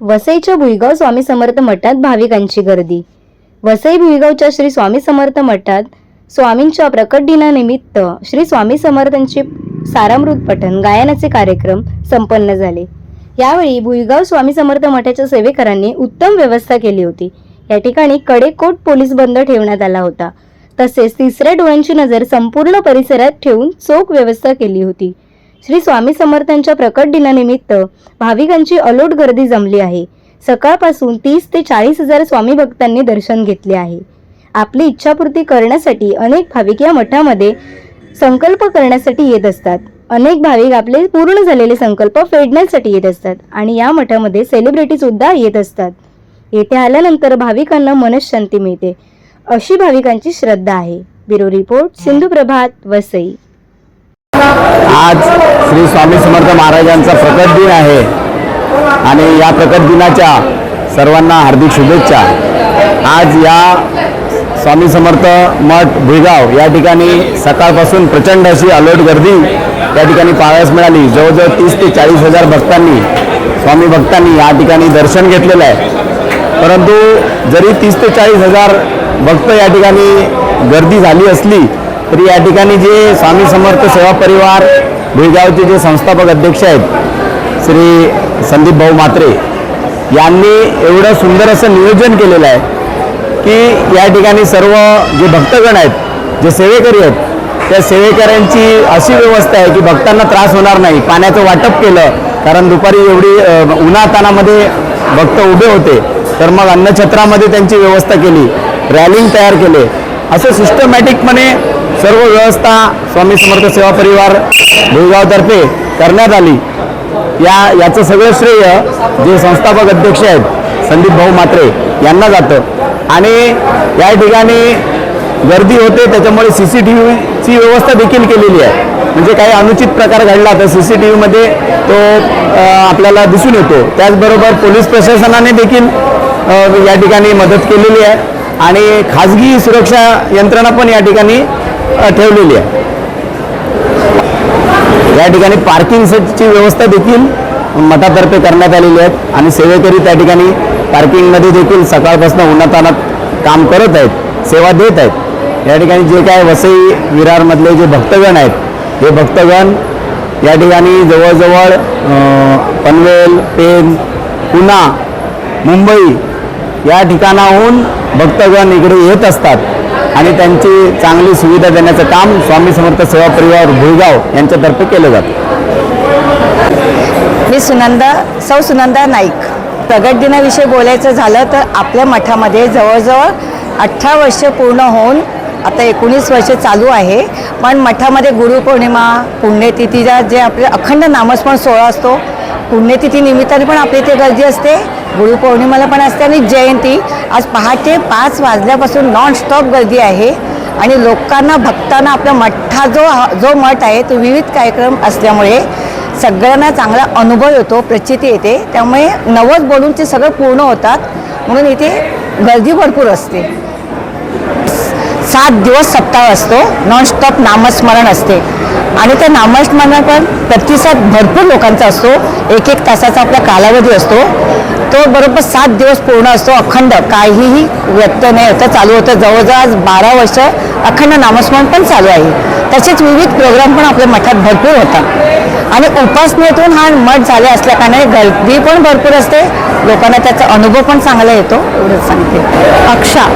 वसईच्या भुईगाव स्वामी समर्थ मठात भाविकांची गर्दी. वसई भुईगावच्या श्री स्वामी समर्थ मठात स्वामींच्या प्रकट दिनानिमित्त श्री स्वामी समर्थांचे सारामृत पठण गायनाचे कार्यक्रम संपन्न झाले. यावेळी भुईगाव स्वामी समर्थ मठाच्या सेवेकरांनी उत्तम व्यवस्था केली होती. या ठिकाणी कडेकोट पोलीस बंद ठेवण्यात आला होता. तसेच तिसऱ्या डोळ्यांची नजर संपूर्ण परिसरात ठेवून चोख व्यवस्था केली होती. श्री स्वामी समर्थांच्या प्रकट दिनानिमित्त भाविकांची अलोट गर्दी जमली आहे. सकाळपासून तीस ते चाळीस हजार स्वामी भक्तांनी दर्शन घेतले आहे. आपली इच्छापूर्ती करण्यासाठी अनेक भाविक या मठामध्ये संकल्प करण्यासाठी येत असतात. अनेक भाविक आपले पूर्ण झालेले संकल्प फेडण्यासाठी येत असतात आणि या मठामध्ये सेलिब्रिटी सुद्धा येत असतात. येथे आल्यानंतर भाविकांना मनशांती मिळते. अशी भाविकांची श्रद्धा आहे. Bureau report Sindhu Prabhat Vasai. आज श्री स्वामी समर्थ महाराजांचा प्रकट दिन आहे. आणि या प्रकट दिनाच्या सर्वांना हार्दिक शुभेच्छा. आज या स्वामी समर्थ मठ भुईगाव या ठिकाणी सकाळपासून प्रचंड अशी अलोट गर्दी या ठिकाणी पाहायला मिळाली. जवळजवळ तीस ते चाळीस हजार भक्तांनी स्वामी भक्तांनी या ठिकाणी दर्शन घेतलेलं आहे. परंतु जरी तीस ते चाळीस हजार भक्त या ठिकाणी गर्दी झाली असली तरी या ठिकाणी जे स्वामी समर्थ सेवा परिवार भुईगावचे जे संस्थापक अध्यक्ष आहेत श्री संदीप भाऊ यांनी एवढं सुंदर असं नियोजन केलेलं आहे की या ठिकाणी सर्व जे भक्तगण आहेत जे सेवेकरी आहेत त्या सेवेकऱ्यांची अशी व्यवस्था आहे की भक्तांना त्रास होणार नाही. पाण्याचं वाटप केलं कारण दुपारी एवढी उन्हातानामध्ये भक्त उभे होते तर मग अन्नछत्रामध्ये त्यांची व्यवस्था केली रॅलिंग तयार केले. असं सिस्टमॅटिकपणे सर्व व्यवस्था स्वामी समर्थ सेवा परिवार भुईगावतर्फे करण्यात आली. या याचं सगळं श्रेय जे संस्थापक अध्यक्ष आहेत संदीप भाऊ मात्रे यांना जातं. आणि या ठिकाणी गर्दी होते त्याच्यामुळे सी सी टी व्हीची व्यवस्था देखील केलेली आहे. म्हणजे काही अनुचित प्रकार घडला तर सी सी टी व्हीमध्ये तो आपल्याला दिसून येतो. त्याचबरोबर पोलीस प्रशासनाने देखील या ठिकाणी मदत केलेली आहे. आणि खाजगी सुरक्षा यंत्रणा पण या ठिकाणी ठेवलेली आहे. या ठिकाणी पार्किंग सेटची व्यवस्था देखील मठातर्फे करण्यात आलेली आहेत आणि सेवेकरी त्या ठिकाणी पार्किंगमध्ये देखील सकाळपासून उन्हातानात काम करत आहेत सेवा देत आहेत. या ठिकाणी जे काय वसई विरारमधले जे भक्तगण आहेत हे भक्तगण या ठिकाणी जवळजवळ पनवेल पेन पुणा मुंबई या ठिकाणाहून भक्तगण इकडे येत असतात. आणि त्यांची चांगली सुविधा देण्याचं काम स्वामी समर्थ सेवा परिवार भुळगाव यांच्यातर्फे केलं जातं. मी सुनंदा सौ सुनंदा नाईक. प्रगट दिनाविषयी बोलायचं झालं तर आपल्या मठामध्ये जवळजवळ अठरा वर्ष पूर्ण होऊन आता एकोणीस वर्ष चालू आहे. पण मठामध्ये गुरुपौर्णिमा पुण्यतिथीचा जे आपले अखंड नामस्मरण सोहळा असतो पुण्यतिथी निमित्ताने पण आपली इथे गर्दी असते. गुरुपौर्णिमेला पण असते आणि जयंती. आज पहाटे पाच वाजल्यापासून नॉन स्टॉप गर्दी आहे. आणि लोकांना भक्तांना आपल्या मठा जो जो मठ आहे तो विविध कार्यक्रम असल्यामुळे सगळ्यांना चांगला अनुभव येतो प्रचिती येते. त्यामुळे नवस बोलून ते सगळं पूर्ण होतात. म्हणून इथे गर्दी भरपूर असते. सात दिवस सप्ताह असतो. नॉनस्टॉप नामस्मरण असते. आणि त्या नामस्मरण पण प्रतिसाद भरपूर लोकांचा असतो. एक एक तासाचा आपला कालावधी असतो. तो बरोबर सात दिवस पूर्ण असतो. अखंड. काहीही व्यत्यय नाही होतं चालू होतं. जवळजवळ आज बारा वर्ष अखंड नामस्मरण पण चालू आहे. तसेच विविध प्रोग्राम पण आपल्या मठात भरपूर होतात. आणि उपासनेतून हा मठ झाले असल्या कारणाने गर्दी पण भरपूर असते. लोकांना त्याचा अनुभव पण चांगला येतो. एवढंच सांगते. अक्षा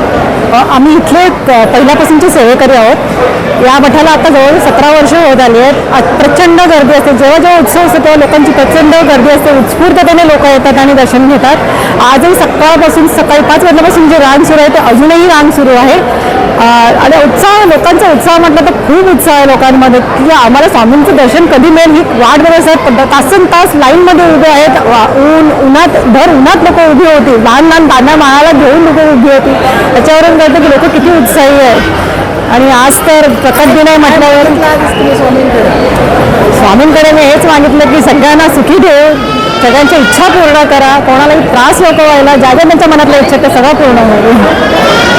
आम्ही इथले पहिल्यापासूनचे सेवेकरी आहोत. या मठाला आता जवळ सतरा वर्ष होत आली आहेत. प्रचंड गर्दी असते. जेव्हा जेव्हा उत्सव असतो तेव्हा लोकांची प्रचंड गर्दी असते. उत्स्फूर्ततेने लोक येतात आणि दर्शन घेतात. आजही सकाळपासून सकाळी पाच वाजल्यापासून जे रांग सुरू आहे ते अजूनही रांग सुरू आहे. आणि उत्साह लोकांचा उत्साह म्हटलं तर खूप उत्साह आहे लोकांमध्ये. की आम्हाला स्वामींचं दर्शन कधी मिळेल ही वाट बघत असतात तासन तास लाईनमध्ये उभे आहेत. वा- ऊन उन्हात भर उन्हात लोक उभी होती. लहान लहान दाना माळाला घेऊन लोक उभी होती. त्याच्यावरून कळतं की लोक किती उत्साही आहेत. आणि आज तर प्रकट दिन आहे म्हटल्यावर स्वामींकडे मी हेच मागितलं की सगळ्यांना सुखी ठेव सगळ्यांच्या इच्छा पूर्ण करा. कोणालाही त्रास नको व्हायला. ज्या ज्या त्यांच्या मनातल्या इच्छा त्या सगळ्या पूर्ण होईल